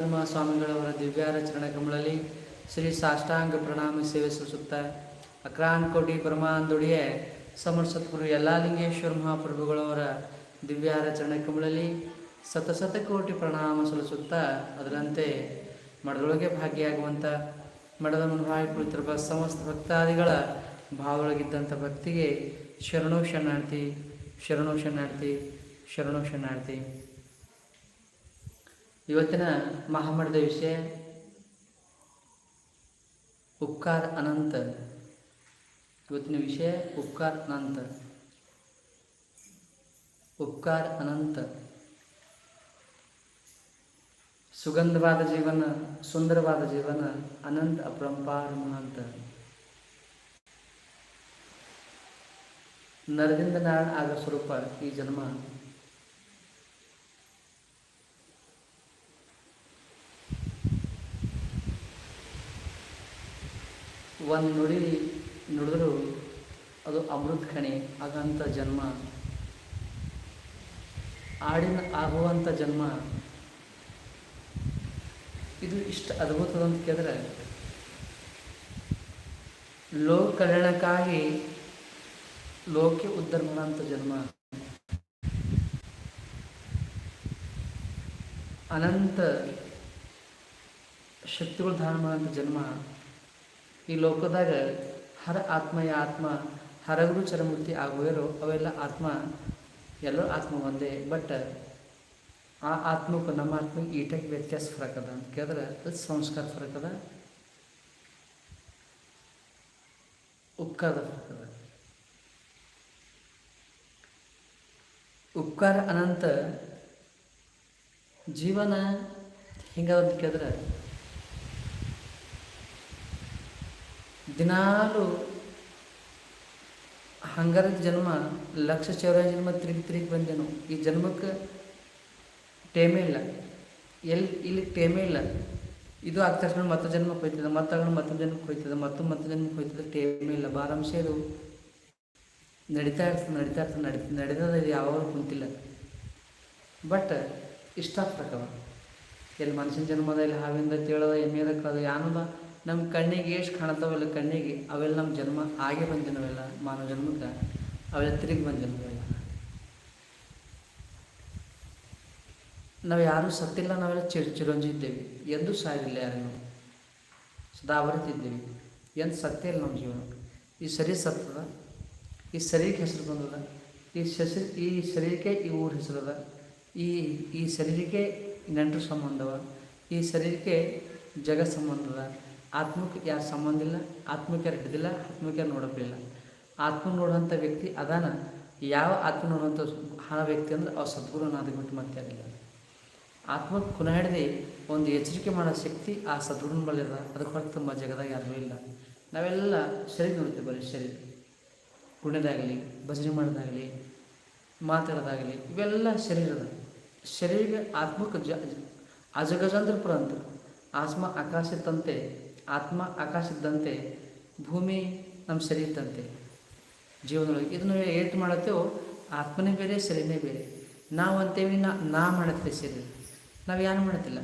ಧರ್ಮ ಸ್ವಾಮಿಗಳವರ ದಿವ್ಯಾರಚರಣ ಕಮಲಲ್ಲಿ ಶ್ರೀ ಸಾಷ್ಟಾಂಗ ಪ್ರಣಾಮ ಸೇವೆ ಸಲ್ಲಿಸುತ್ತಾ ಅಕ್ರಾಂಕೋಟಿ ಕೋಟಿ ಪರಮಾಂದೊಡಿಯೇ ಸಮರ್ ಎಲ್ಲ ಲಿಂಗೇಶ್ವರ ಮಹಾಪ್ರಭುಗಳವರ ದಿವ್ಯಾರಚರಣ ಕಮಲಲ್ಲಿ ಸತಸತ ಕೋಟಿ ಪ್ರಣಾಮ ಸಲ್ಲಿಸುತ್ತಾ ಅದರಂತೆ ಮಡದೊಳಗೆ ಭಾಗಿಯಾಗುವಂಥ ಮಡದ ಮುನ್ಭಾವಿ ಕುಳಿತಿರುವ ಸಮಸ್ತ ಭಕ್ತಾದಿಗಳ ಭಾವದೊಳಗಿದ್ದಂಥ ಭಕ್ತಿಗೆ ಶರಣೋ ಶರಣಾರ್ಥಿ ಶರಣೋ ಶರಣಾರ್ಥಿ ಶರಣೋ ಶರಣಾರ್ಥಿ. ಇವತ್ತಿನ ಮಹಾಮಠದ ವಿಷಯ ಉಪ್ಕಾರ ಅನಂತ. ಇವತ್ತಿನ ವಿಷಯ ಉಪ್ಕಾರ ಅನಂತ. ಉಪ್ಕಾರ ಅನಂತ. ಸುಗಂಧವಾದ ಜೀವನ, ಸುಂದರವಾದ ಜೀವನ, ಅನಂತ ಅಪರಂಪಾರ ಮಹಾಂತ. ನರದಿಂದ ನಾರಾಯಣ ಆಗ ಸ್ವರೂಪ ಈ ಜನ್ಮ ಒಂದು ನುಡಿ ನುಡಿದ್ರು ಅದು ಅಮೃತ ಖಣಿ ಆಗಂಥ ಜನ್ಮ. ಆಡಿನ ಆಗುವಂಥ ಜನ್ಮ. ಇದು ಇಷ್ಟು ಅದ್ಭುತದ ಅಂತ ಕೇಳಿದ್ರೆ ಲೋಕ ಕಲ್ಯಾಣಕ್ಕಾಗಿ ಲೋಕೆ ಉದ್ಧಾರ ಜನ್ಮ. ಅನಂತ ಶಕ್ತಿಗಳು ಧಾರಣ ಮಾಡೋಂಥ ಜನ್ಮ. ಈ ಲೋಕದಾಗ ಹರ ಆತ್ಮ ಯ ಆತ್ಮ, ಹರಗುರು ಚರಮೂರ್ತಿ ಆಗುವರೋ ಅವೆಲ್ಲ ಆತ್ಮ, ಎಲ್ಲರೂ ಆತ್ಮ ಒಂದೇ. ಬಟ್ ಆ ಆತ್ಮಕ್ಕೂ ನಮ್ಮ ಆತ್ಮಕ್ಕೆ ಈಟಾಗಿ ವ್ಯತ್ಯಾಸ ಫರಕ್ ಅದ ಅಂತ ಕೇಳಿದ್ರೆ ಅದು ಸಂಸ್ಕಾರ ಫರಕ್ ಅದ. ಉಪ್ಕಾರದ ಫರಕ್ ಅದ. ಉಪಕಾರ ಅನಂತ ಜೀವನ ಹಿಂಗ ಅಂತ ಕೇಳಿದ್ರೆ ದಿನಾಲು ಹಂಗಾರದ ಜನ್ಮ ಲಕ್ಷ ಚೌರ ಜನ್ಮ ತಿರುಗಿ ತಿರುಗಿ ಬಂದೆನು. ಈ ಜನ್ಮಕ್ಕೆ ಟೇಮೇ ಇಲ್ಲ. ಎಲ್ಲಿ ಇಲ್ಲಿ ಟೇಮೇ ಇಲ್ಲ. ಇದು ಆದ ತಕ್ಷಣ ಮತ್ತೆ ಜನ್ಮಕ್ಕೆ ಮತ್ತೆ ಮತ್ತಾಗ ಮತ್ತೊಂದು ಜನ್ಮಕ್ಕೆ ಹೋಯ್ತದೆ ಮತ್ತು ಮತ್ತೆ ಜನ್ಮಕ್ಕೆ ಹೋಯ್ತದೆ ಟೇಮೇ ಇಲ್ಲ. ಬಾರಾಂಶ ಇದು ನಡೀತಾ ಇರ್ತದೆ ನಡೀತಾ ಇರ್ತದೆ ನಡೀತ ನಡೆದ ಇದು ಯಾವಾಗ ಕುಂತಿಲ್ಲ. ಬಟ್ ಇಷ್ಟ ಆಗ್ತಕ್ಕವ ಎಲ್ಲಿ ಮನುಷ್ಯನ ಜನ್ಮದ ಇಲ್ಲಿ ಹಾವಿಂದ, ತೇಳದ, ಎಮ್ಮೆದ, ಕಳದ, ಯಾನದ ನಮ್ಮ ಕಣ್ಣಿಗೆ ಎಷ್ಟು ಕಾಣತಾವಲ್ಲ ಕಣ್ಣಿಗೆ, ಅವೆಲ್ಲ ನಮ್ಮ ಜನ್ಮ ಆಗೇ ಬಂದಿನವೆಲ್ಲ, ಮಾನವ ಜನ್ಮಕ್ಕೆ. ಅವೆಲ್ಲ ತಿರುಗಿ ಬಂದಿನವೆಲ್ಲ. ನಾವು ಯಾರೂ ಸತ್ತಿಲ್ಲ, ನಾವೆಲ್ಲ ಚಿರ್ ಚಿರಂಜಿದ್ದೇವೆ ಎಂದೂ ಸಾಯಿಲ್ಲ ಯಾರನ್ನು ಸದಾ ಬರುತ್ತಿದ್ದೇವೆ ಎಂದು ಸತ್ಯ ಇಲ್ಲ ನಮ್ಮ ಜೀವನ. ಈ ಸರಿ ಸತ್ತದ, ಈ ಶರೀರಕ್ಕೆ ಹೆಸರು ಬಂದದ, ಈ ಸಸಿ, ಈ ಶರೀರಕ್ಕೆ ಈ ಊರ ಹೆಸರದ ಈ ಈ ಶರೀರಕ್ಕೆ ನೆಂಟರು ಸಂಬಂಧವ, ಈ ಶರೀರಕ್ಕೆ ಜಗ ಸಂಬಂಧದ ಆತ್ಮಕ್ಕೆ ಯಾರು ಸಂಬಂಧ ಇಲ್ಲ, ಆತ್ಮಕ್ಕೆ ಯಾರು ಹಿಡಿದಿಲ್ಲ, ಆತ್ಮಕ್ಕೆ ಯಾರು ನೋಡೋಕ್ಕಿಲ್ಲ ಆತ್ಮ ನೋಡುವಂಥ ವ್ಯಕ್ತಿ ಅದಾನ, ಯಾವ ಆತ್ಮ ನೋಡುವಂಥ ಆ ವ್ಯಕ್ತಿ ಅಂದ್ರೆ ಅವ ಸದ್ಗುರುನಾದ ಬಿಟ್ಟು ಮತ್ತೆ ಯಾರಿಲ್ಲ ಆತ್ಮ ಕುನ ಹಿಡ್ದು ಒಂದು ಎಚ್ಚರಿಕೆ ಮಾಡೋ ಶಕ್ತಿ ಆ ಸದ್ಗುರುನ ಬಳಿ ಅದ, ಅದಕ್ಕೆ ಹೊರತು ತುಂಬ ಜಗದಾಗ ಯಾರೂ ಇಲ್ಲ. ನಾವೆಲ್ಲ ಶರೀರ ನೋಡ್ತೀವಿ ಬರೀ ಶರೀರ. ಕುಣಿದಾಗಲಿ ಭಜನೆ ಮಾಡೋದಾಗಲಿ, ಮಾತಾಡೋದಾಗಲಿ, ಇವೆಲ್ಲ ಶರೀರದ ಶರೀರ ಆತ್ಮಕ್ಕೆ ಜ ಅಜಗಜಾಂತರಪುರ ಅಂತ. ಆತ್ಮ ಆಕಾಶದಂತೆ ಆತ್ಮ ಆಕಾಶದಂತೆ ಭೂಮಿ ನಮ್ಮ ಶರೀರದಂತೆ ಜೀವನದೊಳಗೆ. ಇದನ್ನು ಏಟ್ ಮಾಡತ್ತೇವೋ, ಆತ್ಮನೇ ಬೇರೆ, ಶರೀರನೇ ಬೇರೆ. ನಾವು ಅಂತೇವಿ, ನಾ ನಾ ಮಾಡತ್ತೆ ಶರೀರ. ನಾವು ಏನು ಮಾಡತ್ತಿಲ್ಲ?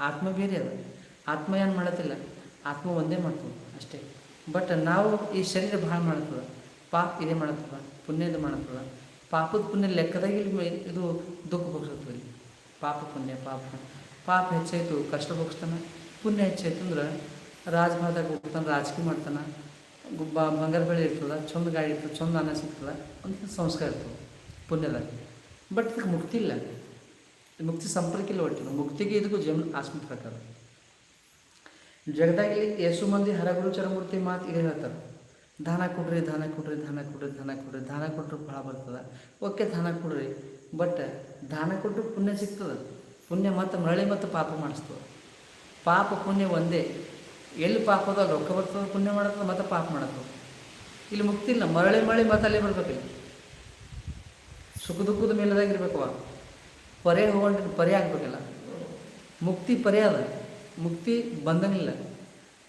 ಆತ್ಮ ಬೇರೆ ಅದ. ಆತ್ಮ ಏನು ಮಾಡತ್ತಿಲ್ಲ? ಆತ್ಮ ಒಂದೇ ಮಾಡ್ತದೆ ಅಷ್ಟೇ. ಬಟ್ ನಾವು ಈ ಶರೀರ ಭಾಳ ಮಾಡ್ತದ ಪಾಪ ಇದೇ ಮಾಡತ್ತದ ಪುಣ್ಯದ ಮಾಡತ್ತದ ಪಾಪದ ಪುಣ್ಯ ಲೆಕ್ಕದಾಗ ಇದು ದುಃಖ ಭೋಗಿಸ್ತದೆ ಇಲ್ಲಿ. ಪಾಪ ಪುಣ್ಯ, ಪಾಪ ಪಾಪ ಹೆಚ್ಚಾಯಿತು, ಕಷ್ಟ ಭೋಗಿಸ್ತಾನೆ. ಪುಣ್ಯ ಹೆಚ್ಚಾಯ್ತು ಅಂದ್ರೆ ರಾಜಭಾದಾಗ ಹೋಗ್ತಾನೆ ರಾಜಕೀಯ ಮಾಡ್ತಾನೆ. ಗುಬ್ಬ ಬಂಗಾರ ಬೆಳೆ ಇರ್ತದೆ ಚಂದ ಗಾಡಿ ಇರ್ತದೆ, ಚಂದ ಅನ್ನ ಸಿಗ್ತದೆ ಅಂತ ಸಂಸ್ಕಾರ ಇರ್ತದೆ, ಪುಣ್ಯದಾಗ. ಬಟ್ ಇದಕ್ಕೆ ಮುಕ್ತಿ ಇಲ್ಲ. ಮುಕ್ತಿ ಸಂಪರ್ಕ ಇಲ್ಲ ಒಟ್ಟಿನ ಮುಕ್ತಿಗೆ ಇದಕ್ಕೂ ಜೀವನ ಆಸ್ಮ ಪ್ರಕಾರ. ಜಗದಾಗಿ ಯೇಸು ಮಂದಿ ಹರಗುರು ಚರಮೂರ್ತಿ ಮಾತು ಇದೇ ಹೇಳ್ತಾರೆ. ದಾನ ಕೊಡ್ರಿ ದಾನ ಕೊಡ್ರಿ ದಾನ ಕೊಡ್ರಿ ದಾನ ಕೊಡ್ರಿ, ದಾನ ಕೊಟ್ಟರು ಫಲ ಬರ್ತದೆ. ಓಕೆ, ದಾನ ಕೊಡ್ರಿ. ಬಟ್ ದಾನ ಕೊಟ್ಟರು ಪುಣ್ಯ ಸಿಗ್ತದೆ. ಪುಣ್ಯ ಮತ್ತು ಮರಳಿ ಮತ್ತು ಪಾಪ ಮಾಡಿಸ್ತದೆ. ಪಾಪ ಪುಣ್ಯ ಒಂದೇ. ಎಲ್ಲಿ ಪಾಪ ಅದ ಲೋಕ ಬರ್ತದೆ ಪುಣ್ಯ ಮಾಡತ್ತದ ಮತ್ತೆ ಪಾಪ ಮಾಡತ್ತದ. ಇಲ್ಲಿ ಮುಕ್ತಿ ಇಲ್ಲ, ಮರಳಿ ಮರಳಿ ಮತ್ತೆ ಅಲ್ಲೇ ಬರ್ಬೇಕಿಲ್ಲ ಸುಖ ದುಃಖದ ಮೇಲದಾಗಿರ್ಬೇಕವ ಪರೆ ಹೋಗೊಂಡು ಪರೆ ಆಗ್ಬೇಕಲ್ಲ. ಮುಕ್ತಿ ಪರೆ ಅದ. ಮುಕ್ತಿ ಬಂಧನಿಲ್ಲ.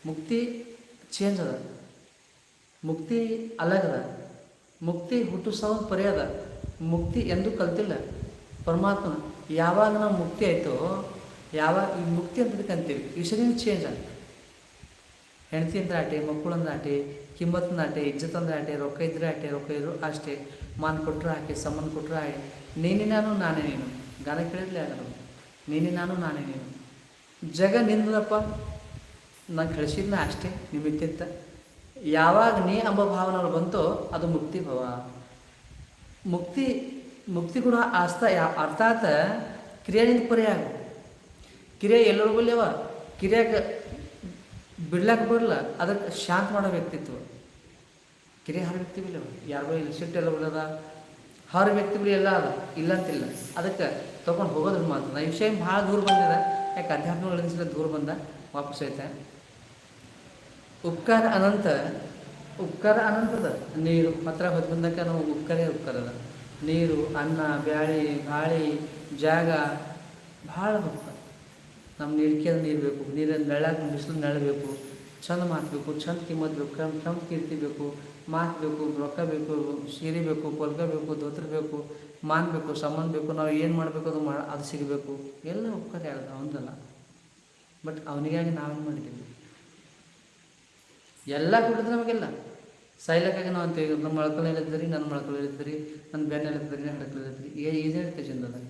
ಮುಕ್ತಿ ಚೇಂಜ್ ಅದ. ಮುಕ್ತಿ ಅಲಗದ. ಮುಕ್ತಿ ಹುಟ್ಟು ಸಾವು ಪರಿ ಅದ. ಮುಕ್ತಿ ಎಂದೂ ಕಲ್ತಿಲ್ಲ. ಪರಮಾತ್ಮ ಯಾವಾಗ ನಾವು ಮುಕ್ತಿ ಆಯಿತೋ, ಯಾವಾಗ ಈ ಮುಕ್ತಿ ಅಂತ ಅಂತೀವಿ. ಸರಿ ಚೇಂಜ್ ಆಗುತ್ತೆ ಹೆಂಡತಿ ಅಂದ್ರೆ ಆಟೆ ಮಕ್ಕಳಂದ್ರೆ ಆಟೆ ಕಿಮ್ಮತ್ತಿನ ಆಟೆ ಇಜ್ಜತ್ತಂದ್ರೆ ಆಟೆ ರೊಕ್ಕ ಇದ್ರೆ ಆಟೆ ರೊಕ್ಕ ಇದ್ರು ಅಷ್ಟೇ. ಮಾನ್ ಕೊಟ್ಟರು ಆಕೆ ಸಂಬಂಧ ಕೊಟ್ಟರು ಆಟೆ ನೀನೇ ನಾನು ನಾನೇ. ನೀನು ಗಾನ ಕೇಳಿದ್ಲೆ ಆಗಲ್ಲ ನೀನೇ ನಾನು ನಾನೇ ನೀನು. ಜಗ ನಿಂದಪ್ಪ ನಾನು ಕಳಿಸಿದ್ನ ಅಷ್ಟೇ ನಿಮಿತ್ತಿಂತ ಯಾವಾಗ ನೀ ಎಂಬ ಭಾವನೆಗಳು ಬಂತೋ ಅದು ಮುಕ್ತಿ ಭವ. ಮುಕ್ತಿ ಮುಕ್ತಿ ಕೂಡ ಆಸ್ತ ಯಾ, ಅರ್ಥಾತ್ ಕ್ರಿಯೆಯಿಂದ ಪರಿಯಾಗ ಕ್ರಿಯೆ ಎಲ್ಲರಿಗೂ ಅವ ಕ್ರಿಯಾಗ ಬಿಡ್ಲಾಕ ಬರಲ್ಲ ಅದಕ್ಕೆ ಶಾಂತ ಮಾಡೋ ವ್ಯಕ್ತಿತ್ವ. ಕಿರಿಯ ಹರ ವ್ಯಕ್ತಿ ಬಿಲ್ಲ ಯಾರು ಇಲ್ಲಿ ಸಿಟ್ಟೆಲ್ಲ ಬಿಡೋದ ಹರ ವ್ಯಕ್ತಿ ಬಿಡಿ ಎಲ್ಲ ಅದ ಇಲ್ಲ ಅಂತಿಲ್ಲ ಅದಕ್ಕೆ ತೊಗೊಂಡು ಹೋಗೋದ್ರ ಮಾತು. ನಾ ವಿಷಯ ಭಾಳ ದೂರ ಬಂದಿದೆ. ಯಾಕೆ ಅಧ್ಯಾತ್ಮಗಳಿಂದ ದೂರ ಬಂದ? ವಾಪಸ್ ಐತೆ ಉಪಕಾರ ಅನಂತ, ಉಪಕಾರ ಅನಂತದ. ನೀರು ಮಾತ್ರ ಹೊತ್ತು ಬಂದಕ್ಕೆ ನಾವು ಉಪಕಾರೇ ಉಪಕಾರದ. ನೀರು, ಅನ್ನ, ಬ್ಯಾಳಿ, ಗಾಳಿ, ಜಾಗ, ಭಾಳ ಉಪಕಾರ ನಮ್ಮ ನೀರಿಕೆ ನೀರು ಬೇಕು ನೀರನ್ನು ನೆಳ್ಳಾಗ ಬಿಸಿಲು ನೆಳಬೇಕು ಚಂದ ಮಾತಬೇಕು ಚಂದ ಕಿಮ್ಮತ್ ಬೇಕು ಕಮ್ ಕಮ್ ಕೀರ್ತಿ ಬೇಕು, ಮಾತು ಬೇಕು, ರೊಕ್ಕ ಬೇಕು, ಸೀರೆ ಬೇಕು ಪೊಲ್ಕ ಬೇಕು, ದೋತ್ರ ಬೇಕು, ಮಾನ್ ಬೇಕು ಸಂಬಂಧ ಬೇಕು, ನಾವು ಏನು ಮಾಡಬೇಕು ಅದು ಮಾ ಅದು ಸಿಗಬೇಕು. ಎಲ್ಲ ಉಪಕಾರ ಹೇಳ್ದ ಅವನದಲ್ಲ. ಬಟ್ ಅವನಿಗಾಗಿ ನಾವೇನು ಮಾಡಿದ್ದೀವಿ? ಎಲ್ಲ ಕೊಟ್ಟಿದ್ರೆ ನಮಗೆಲ್ಲ. ಸೈಲಕ್ಕಾಗಿ ನಾವು ಅಂತೀವಿ ನಮ್ಮ ಮೊಳಕಲ್ ಹೇಳಿದ್ರಿ ನನ್ನ ಮೊಳಕಲ್ ಹೇಳಿದ್ರಿ ನನ್ನ ಬೆನ್ನೆ ಹೇಳಿದ್ರಿ ನನ್ನ ಹಡಕಲ್ ಹೇಳಿದ್ರಿ ಏ ಇದೇ ಇರ್ತೈತೆ ಚಂದದಾಗ.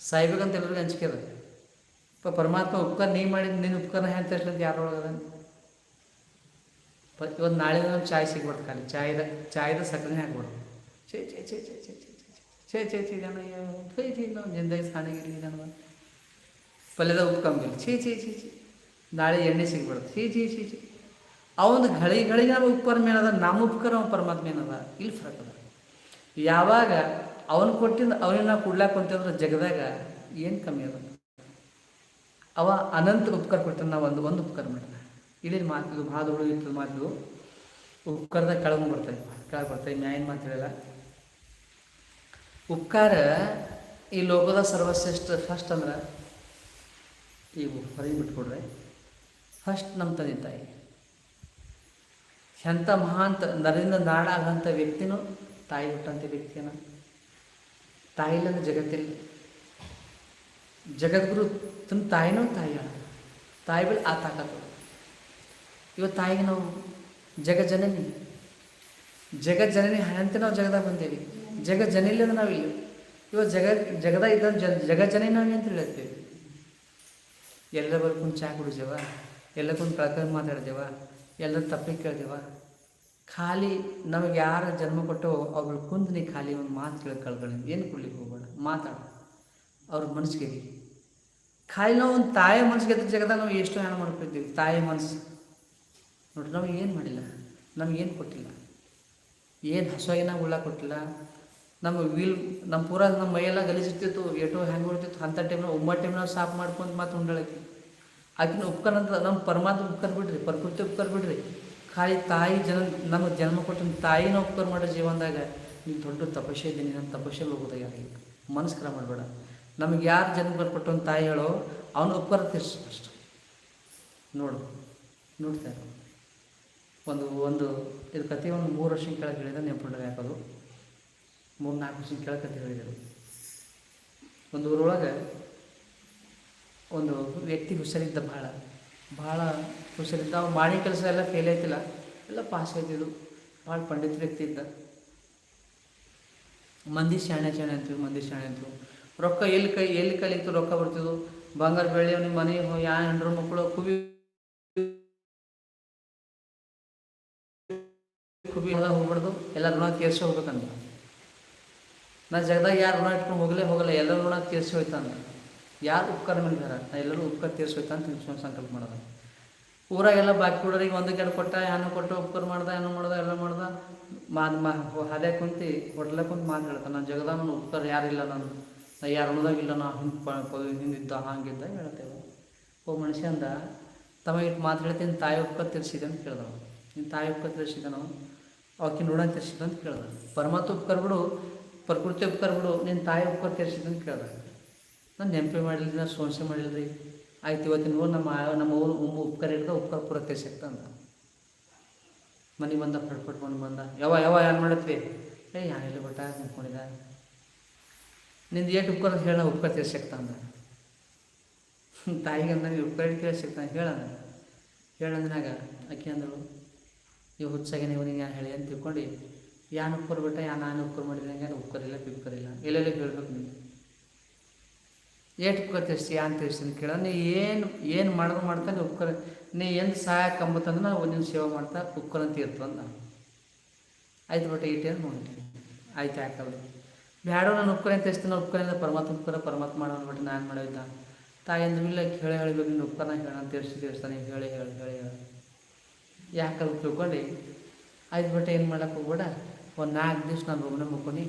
ಸಾಯ್ಬೇಕಂತ ಎಲ್ಲರಿಗೂ ಹಂಚಿಕೆ ಅದ. ಪ ಪರಮಾತ್ಮ ಉಪಕಾರ ನೀ ಮಾಡಿದ ನಿನ್ನ ಉಪಕಾರ ಹೆಂಗೆ ತರ್ಸ್ಲಂತ ಯಾರು ಒಳಗದ ಪ ಇವತ್ತು ನಾಳೆ ಒಂದು ಚಾಯ್ ಸಿಗ್ಬಾರ್ದು ಖಾಲಿ ಚಾಯ್ದ ಚಾಯ್ದ ಸಕ್ಕರೆ ಹಾಕ್ಬಾರ್ದು ಛೇ ಛೇ ಛೇ ಛೇ ಛೇ ಛೇ ಛೇ ಛೇ ಛೇ ಜನ ನಾವು ಜಿಂದಾಗಿ ಸಾಣಿಗಿರಲಿ ಜನ ಪಲ್ಯದ ಉಪ್ಪು ಕಮ್ಮಿ ಛೀ ಛೀ ಛೀ ಛೀ ನಾಳೆ ಎಣ್ಣೆ ಸಿಗ್ಬಾರ್ದು ಛೀ ಛೀ ಛೀ ಛೀ ಅವನು ಘಳಿ ಘಳಿಗೆ ನಾವು ಉಪಕಾರ ಮೇನದ ನಮ್ಮ ಉಪಕಾರ ಅವನ ಪರಮಾತ್ಮ ಏನದ ಇಲ್ಲಿ ಫರಕ್ ಅದ ಯಾವಾಗ ಅವನು ಕೊಟ್ಟಿದ್ದ ಅವನಿಗೆ ನಾವು ಕೊಡ್ಲಾಕ ಕುಂತಂದ್ರೆ ಜಗದಾಗ ಏನು ಕಮ್ಮಿ ಅದ ಅವ ಅನಂತ ಉಪಕಾರ ಕೊಡ್ತಾನೆ, ನಾವು ಒಂದು ಒಂದು ಉಪಕಾರ ಮಾಡ್ತಾನೆ ಇಲ್ಲಿ ಮಾತು, ಇದು ಭಾಳ ದೊಡ್ಡ ಇರ್ತದೆ ಉಪಕಾರದ ಕೆಳಗೆ ಬರ್ತದೆ ಕೆಳಗೆ ಬರ್ತದೆ ನ್ಯಾಯನ ಮಾತು ಹೇಳಲ್ಲ. ಉಪಕಾರ ಈ ಲೋಕದ ಸರ್ವಶ್ರೇಷ್ಠ ಫಸ್ಟ್ ಅಂದ್ರೆ ಈ ಹೊರಗೆ ಬಿಟ್ಕೊಡ್ರೆ, ಫಸ್ಟ್ ನಮ್ಮ ತಂದೆ ತಾಯಿ. ಎಂಥ ಮಹಾಂತ, ನರಿಂದ ನಾಡಾಗಂಥ ವ್ಯಕ್ತಿನೂ ತಾಯಿ ಹುಟ್ಟಂಥ ವ್ಯಕ್ತಿಯನ್ನು ತಾಯಿ ಇಲ್ಲಂದ್ರೆ ಜಗತ್ತಿಲ್ಲ. ಜಗದ್ಗುರು ತನ್ನ ತಾಯಿನೂ ತಾಯಿ ತಾಯಿ ಬಳಿ ಆ ತಾಕತ್ತು ಇವತ್ತು ತಾಯಿಗೆ ನಾವು ಜಗ ಜನನಿ ಜಗ ಜನನಿ ಅಂತ ನಾವು ಜಗದಾಗ ಬಂದೇವಿ. ಜಗ ಜನಿಲ್ಲದ ನಾವು ಇಲ್ಲ. ಇವತ್ತು ಜಗ, ಜಗದ ಇದ್ದ ಜನ ಜಗ ಜನನಿ ನಾವು ಅಂತ ಹೇಳ್ತೇವೆ ಎಲ್ಲ ಬರ್ಕೊಂಡು ಚಾ ಕುಡಿದೇವ. ಎಲ್ಲ ಕುಂದು ಕಳ್ಕೊಂಡು ಮಾತಾಡ್ದೇವ. ಎಲ್ಲರ ತಪ್ಪಿ ಕೇಳ್ದೇವ. ಖಾಲಿ ನಮಗೆ ಯಾರ ಜನ್ಮ ಕೊಟ್ಟೋ ಅವ್ರು ಕುಂದು ನೀ ಖಾಲಿ ಒಂದು ಮಾತು ಕೇಳಿ ಕಳ್ಕೊಳ್ಳಿ ಏನು ಕೊಡ್ಲಿಕ್ಕೆ ಹೋಗ್ಬೇಡ. ಮಾತಾಡು. ಅವ್ರ ಮನಸ್ಸಿಗೆ ನಾವು ಒಂದು ತಾಯಿ ಮನಸ್ಸಿಗೆ ಜಗದಾಗ ನಾವು ಎಷ್ಟು ಹಣ ಮಾಡ್ಕೊತೀವಿ ತಾಯಿ ಮನಸ್ಸು ನೋಡ್ರಿ, ನಾವು ಏನು ಮಾಡಿಲ್ಲ. ನಮಗೇನು ಕೊಟ್ಟಿಲ್ಲ. ಏನು ಹಸುವಾಗಿನ ಉಳ್ಳ ಕೊಟ್ಟಿಲ್ಲ. ನಮ್ಮ ವೀಲ್ ನಮ್ಮ ಪೂರ ನಮ್ಮ ಮೈಯೆಲ್ಲ ಗಲೀಜಿರ್ತಿತ್ತು, ಎಟೋ ಹೆಂಗೆ ಹೊಡ್ತಿತ್ತು ಅಂಥ ಟೈಮ್ನಾಗ ಒಂಬತ್ತು ಟೈಮ್ನಾಗ ಸಾಫ್ ಮಾಡ್ಕೊಂಡು ಮತ್ತೆ ಉಂಡಳಕ್ಕೆ. ಆಕಿನ ಉಪ್ಕರ್ ಅಂತ ನಮ್ಮ ಪರಮಾತ್ಮ ಉಪ್ಕರ್ ಬಿಡ್ರಿ, ಪ್ರಕೃತಿ ಉಪ್ಕರ್ ಬಿಡ್ರಿ. ಖಾಲಿ ತಾಯಿ ಜನ ನಮಗೆ ಜನ್ಮ ಕೊಟ್ಟಿನ ತಾಯಿನ ಉಪ್ಕರ್ ಮಾಡೋ ಜೀವನದಾಗ ನೀನು ದೊಡ್ಡ ತಪಸ್ಸೆ ಇದ್ದೀನಿ ನನ್ನ ತಪಸ್ಸೆ ಹೋಗೋದಾಗ ಮನಸ್ಸು ಖರ ಮಾಡಬೇಡ. ನಮಗೆ ಯಾರು ಜನ್ಮ ಬರ್ಕೊಟ್ಟು ಅಂತ ತಾಯಿ ಹೇಳೋ, ಅವನ ಉಪಕಾರ ತೀರ್ಸು ನೋಡು ನೋಡ್ತಾ ಇರು. ಒಂದು ಒಂದು, ಇದು ಕತೆ ಒಂದು ಮೂರು ವರ್ಷ ಕೆಳಗೆ ಹೇಳಿದ ನೆನಪುಂಡಾಗ ಹಾಕೋದು ಮೂರು, ನಾಲ್ಕು ವರ್ಷ ಕೆಳಗೆ ಕತೆ ಹೇಳಿದರು ಒಂದು ಊರೊಳಗೆ ಒಂದು ವ್ಯಕ್ತಿ ಹುಷಾರಿದ್ದ ಭಾಳ. ಭಾಳ ಹುಷಾರಿದ್ದ, ಅವ್ನು ಮಾಡಿ ಕೆಲಸ ಎಲ್ಲ ಫೇಲ್ ಆಯ್ತಿಲ್ಲ. ಎಲ್ಲ ಪಾಸ್ ಆಯ್ತಿದ್ದು ಭಾಳ ಪಂಡಿತ ವ್ಯಕ್ತಿ ಇದ್ದ. ಮಂದಿ ಶಾಣೆ ಶಾಣೆ ಅಂತೀವಿ, ಮಂದಿ ಶಾಣೆ ಅಂತೀವಿ. ರೊಕ್ಕ ಎಲ್ಲಿ ಕೈ ಎಲ್ಲಿ ಕಲಿತು ರೊಕ್ಕ ಬರ್ತಿದ್ವು? ಬಂಗಾರ ಬೆಳ್ಳಿ ನಿಮ್ಮ ಮನೆ ಯಾ ಹೆಂಡ್ರು ಮಕ್ಕಳು ಕುಬಿ ಕುಬಿ ಹೋಗ್ಬಾರ್ದು ಎಲ್ಲ ಋಣ ತೀರ್ಸಿ ಹೋಗ್ಬೇಕಂತ. ನಾ ಜಗದಾಗ ಯಾರು ಋಣ ಇಟ್ಕೊಂಡು ಹೋಗಲೇ ಹೋಗಲ್ಲ ಎಲ್ಲ ಋಣ ತೀರ್ಸಿ ಹೋಯ್ತಾನೆ ಯಾರು ಉಪಕಾರ ಬೇಡ ನಾ ಎಲ್ಲರೂ ಉಪಕಾರ ತೀರ್ಸಿ ಹೋಯ್ತಂತ ತಿಳ್ಸ್ಕೊಂಡು ಸಂಕಲ್ಪ ಮಾಡೋದು. ಊರಾಗೆಲ್ಲ ಬಾಕಿ ಕೊಡೋರಿಗೆ ಒಂದು ಕೆಡ ಕೊಟ್ಟ, ಹಣ್ಣು ಕೊಟ್ಟು ಉಪಕಾರ ಮಾಡ್ದೆ ಏನೋ ಮಾಡ್ದೆ, ಎಲ್ಲ ಮಾಡ್ದೆ. ಮಾದ್ ಮಾ ಹದೇ ಕುಂತು ಹೊಡ್ಲೆ ಕುಂತು ಮಾತು ಹೇಳ್ತಾನೆ. ನಾನು ಜಗದಾಗ ನನ್ನ ಉಪಕಾರ ಯಾರಿಲ್ಲ ನಾನು ನಾ ಯಾರು ಉಳಿದಾಗಿಲ್ಲ ನಾ ಹಿಂಗೆ ಹಿಂದಿದ್ದ ಹಾಗಿದ್ದ, ಹೇಳ್ತೇವೆ. ಓ ಮನುಷ್ಯ ಅಂದ ತಮಗಿಟ್ಟು ಇಟ್ಟು ಮಾತು ಹೇಳ್ತೀನಿ, ತಾಯಿ ಒಪ್ಪ ತಿರ್ಸಿದೆ ಅಂತ ಕೇಳ್ದವ. ನಿನ್ನ ತಾಯಿ ಒಪ್ಪ ತಿರ್ಸಿದೆ ನಾವು ಅವಕ್ಕೆ ನೋಡೋಣ ತಿರ್ಸಿದ ಅಂತ ಕೇಳಿದ. ಪರಮಾತ್ಮ ಉಪಕಾರ ಬಿಡು, ಪ್ರಕೃತಿ ಉಪಕಾರ ಬಿಡು ನಿನ್ನ ತಾಯಿ ಒಪ್ಪ ತಿರ್ಸಿದ ಅಂತ ಕೇಳಿದ. ನಾನು ನೆನಪು ಮಾಡಿಲ್ಲ ನಾನು ಸೋನ್ಸೆ ಮಾಡಿಲ್ಲ ರೀ ಆಯ್ತು ಇವತ್ತಿನ ನಮ್ಮ ನಮ್ಮ ಊರು ಉಮ್ಮ ಉಪಕಾರ ಹಿಡ್ದ ಉಪಕಾರ ಪೂರ ತಿರ್ಸಿತ್ತ ಅಂದ. ಮನೆ ಬಂದ ಪಡ್ಪಟ್ಟು ಮನೆ ಬಂದ. ಯಾವ ಯಾವ ಯಾರು ಮಾಡತ್ವಿ ಏ ಯಾರಿಲ್ಲ ಬಟ್ಟ ಕುಂತ್ಕೊಂಡಿದ್ದ ನಿಂದು ಏಟು ಉಪಕಾರ ಹೇಳ ಉಪಕಾರ ಅಂದ ತಾಯಿಗೆ ಅಂದಾಗ ಉಪ್ಕರಡಿ ಕೇಳಿ ಸಿಗ್ತಾನೆ ಹೇಳೋಣ ಹೇಳಂದ್ರಾಗ ಆಕೆ ಅಂದಳು ನೀವು ಹುಚ್ಚಾಗಿ ನೀವು ನೀನು ಯಾರು ಹೇಳಿ? ಅಂತ ತಿಳ್ಕೊಂಡು, ಯಾನು ಉಪ್ಪರ್ ಬಿಟ್ಟ ಯಾ ನಾನು ಉಪ್ಪರ್ ಮಾಡಿದ್ರೆ ಯಾರು ಉಪ್ಪರಿಲ್ಲ ಬಿಪ್ಪರಿಲ್ಲ ಎಲ್ಲೆಲ್ಲ ಹೇಳ್ಬೇಕು ನೀವು ಏಟು ಉಪ್ಪರ್ ತಿಳಿಸಿ ಯಾನ್ ಅಂತ ಕೇಳ, ನೀ ಏನು ಏನು ಮಾಡಿದ್ರು ಮಾಡ್ತಾ ನೀವು ಉಪ್ಪರ್ ನೀ ಏನು ಸಹಾಯ ಕಂಬತ್ತಂದ್ರೆ ನಾವು ಒಂದಿನ ಸೇವೆ ಮಾಡ್ತಾ ಉಪ್ಪರ್ ಅಂತ ಇರ್ತವಂತ ನಾವು ಆಯ್ತು ಬಿಟ್ಟು, ಇಟ್ಟೇನು ನೋಡಿ. ಆಯ್ತು ಯಾಕಲ್ಲ ಬ್ಯಾಡೋ ನಾನು ಒಪ್ಕೊಳ್ಳಿ ಅಂತ ತಿಳಿಸ್ತೀನಿ ಉಪ್ಪರಿಂದ ಪರಮಾತ್ಮ ಒಪ್ಕೊಳ್ಳೋ ಪರಮಾತ್ಮ ಮಾಡೋ ಅಂದ್ಬಿಟ್ಟು ನಾನು ಮಾಡಿದ್ದ ತಾಯಿ ಅಂದ್ರೆ ಇಲ್ಲ ಹೇಳಿ ಹೇಳಬೇಕು ನೀನು ಉಪ್ಪನ ಹೇಳ ಅಂತ ಎಷ್ಟು ತಿಳಿಸ್ತಾನೆ ಹೇಳಿ ಹೇಳಿ ಹೇಳಿ ಹೇಳಿ. ಯಾಕೆ ಅದು ತಿಳ್ಕೊಂಡು? ಆಯ್ತು ಬಿಟ್ಟು ಏನು ಮಾಡಕ್ಕೆ ಹೋಗ್ಬೇಡ? ಒಂದು ನಾಲ್ಕು ದಿವ್ಸ ನಾನು ಒಬ್ಬನೇ ಮುಕ್ಕೊನಿ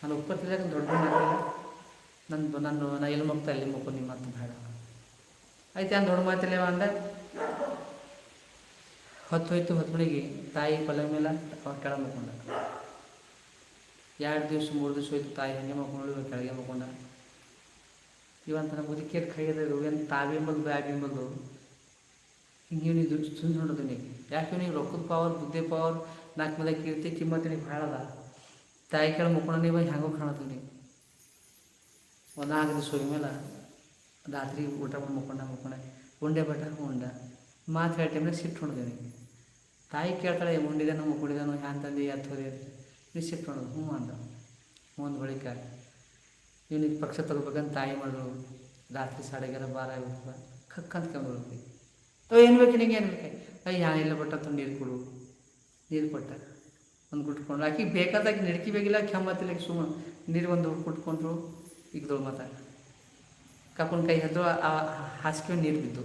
ನಾನು ತಿರ್ಗಾಕ ದೊಡ್ಡ ಮಾತಿಲ್ಲ ನಾನು ನಾ ಎಲ್ಲಿ ಮುಗ್ತಾ ಎಲ್ಲಿ ಮುಕ್ಕೊನಿ ಮತ್ತು ಬೇಡ. ಆಯ್ತು ಏನು ದೊಡ್ಡ ಮಾತಿಲ್ಲ ಅಂದ? ಹೊತ್ತು ಹೋಯ್ತು, ಹೊತ್ತು ಮನೆಗೆ ತಾಯಿ ಪಲ್ಯ ಮೇಲೆ ಅವ್ರು ಕೆಳ ಮುಕ್ಕೊಂಡ ಎರಡು ದಿವ್ಸ, ಮೂರು ದಿವ್ಸ ಹೋಯ್ತು ತಾಯಿ ಹಂಗೆ ಮಕ್ಕೊಂಡು ಕೆಳಗೆ ಮಕ್ಕೊಂಡ ಇವಂತ ನಮ್ಮ ಮುದುಕಿಯರ್ ಕೈಯದ ಏನು ತಾವೇ ಬಂದು ಬ್ಯಾಗ್ ಬಂದು ಹಿಂಗೆ ನೀವು ದುಡ್ಡು ಸುಂದ್ ನೋಡೋದು ಯಾಕೆ ನೀವು ರೊಕ್ಕದ ಪವರ್ ಬುದ್ಧಿ ಪವರ್ ನಾಲ್ಕು ಮೇಲೆ ಕೀರ್ತಿ, ಕಿಮ್ಮತ್ತು ನೀವು ಭಾಳ ಅದ. ತಾಯಿ ಕೆಳಗೆ ಮುಕ್ಕೊಂಡು ನೀವು, ಹೆಂಗೋ ಕಾಣತ್ತೀವಿ ನೀವು ಒಂದು ನಾಲ್ಕು ದಿವಸ ಹೋಗಿ ಮೇಲೆ ರಾತ್ರಿ ಊಟ ಮಾಡಿ ಮುಕ್ಕೊಂಡ ಮುಕ್ಕೊಂಡ. ಉಂಡೆ ಬಟ್ಟ ಉಂಡ. ಮಾತು ಹೇಳೋ ಟೈಮ್ನಾಗ ಸಿಟ್ಟು ಹೊಡೆದೇನೆ ತಾಯಿ ಕೇಳ್ತಾಳೆ ನಮ್ಮ ಮುಕ್ಕೊಂಡಿದಾನೋ, ಹ್ಯಾಂಗ ತಂದು ಎತ್ತು ಮಾಡೋದು ಹ್ಞೂ ಅಂದ. ಹ್ಞೂ ಅಂದ ಬಳಿಕ ಇವನಿಗೆ ಪಕ್ಷ ತಗೋಬೇಕಂತ ತಾಯಿ ಮಾಡಿದ್ರು. ರಾತ್ರಿ ಸಾಡೆಗೆಲ್ಲ ಬಾರ ಆಗಿರ್ತದ ಕಕ್ಕ ಅಂತ ಕಂಡ್ಬಿಡ್ತೀವಿ ಅವ ಏನು ಬೇಕು ನಿನಗೆ, ಏನು ಬೇಕು? ಅಯ್ಯ ಎಲ್ಲ ಬಟ್ಟ ತಂದು ನೀರು ಕೊಡು. ನೀರು ಕೊಟ್ಟ. ಒಂದು ಕುಟ್ಕೊಂಡು ಆಕಿಗೆ ಬೇಕಾದಾಗ ನಡ್ಕಿ ಬೇಕಿಲ್ಲ ಕೆಮ್ಮತ್ತಿಲ್ಲ ಸುಮ್ಮ. ನೀರು ಒಂದು ಕುಟ್ಕೊಂಡ್ರು ಈಗದಳು ಮಾತಾಡ ಕಪ್ಪನ ಕೈ ಹದ್ರು ಆ ಹಾಸಿಗೆ ನೀರು ಬಿದ್ದು.